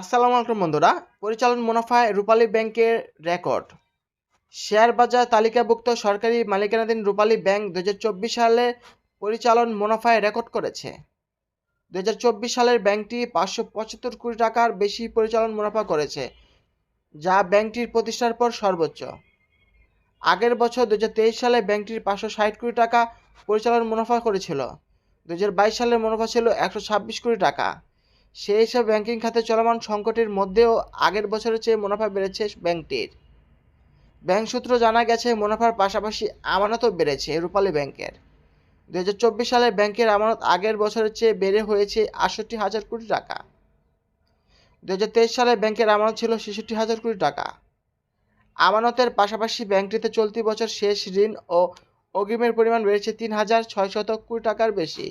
আসসালামু আলাইকুম বন্ধুরা, পরিচালন মুনাফায় রূপালী ব্যাংকের রেকর্ড। শেয়ার বাজার তালিকাভুক্ত সরকারি মালিকানাধীন রূপালী ব্যাংক দু সালে পরিচালন মুনাফায় রেকর্ড করেছে। দু হাজার চব্বিশ সালের ব্যাংকটি পাঁচশো পঁচাত্তর কোটি টাকার বেশি পরিচালন মুনাফা করেছে, যা ব্যাংকটির প্রতিষ্ঠার পর সর্বোচ্চ। আগের বছর দু হাজার তেইশ সালে ব্যাংকটির পাঁচশো ষাট কোটি টাকা পরিচালন মুনাফা করেছিল। দু হাজার বাইশ সালের মুনাফা ছিল একশো ছাব্বিশ কোটি টাকা। সেই হিসাবে ব্যাংকিং খাতে চলমান সংকটের মধ্যেও আগের বছরের চেয়ে মুনাফা বেড়েছে ব্যাংকটির। ব্যাংক সূত্র জানা গেছে, মুনাফার পাশাপাশি আমানতও বেড়েছে রূপালী ব্যাংকের। দু হাজার চব্বিশ সালে ব্যাংকের আমানত আগের বছরের চেয়ে বেড়ে হয়েছে আটষট্টি হাজার কোটি টাকা। দুই হাজার তেইশ সালে ব্যাংকের আমানত ছিল ছেষট্টি হাজার কোটি টাকা। আমানতের পাশাপাশি ব্যাংকটিতে চলতি বছর শেষ ঋণ ও অগ্রিমের পরিমাণ বেড়েছে তিন হাজার ছয়শত কোটি টাকার বেশি।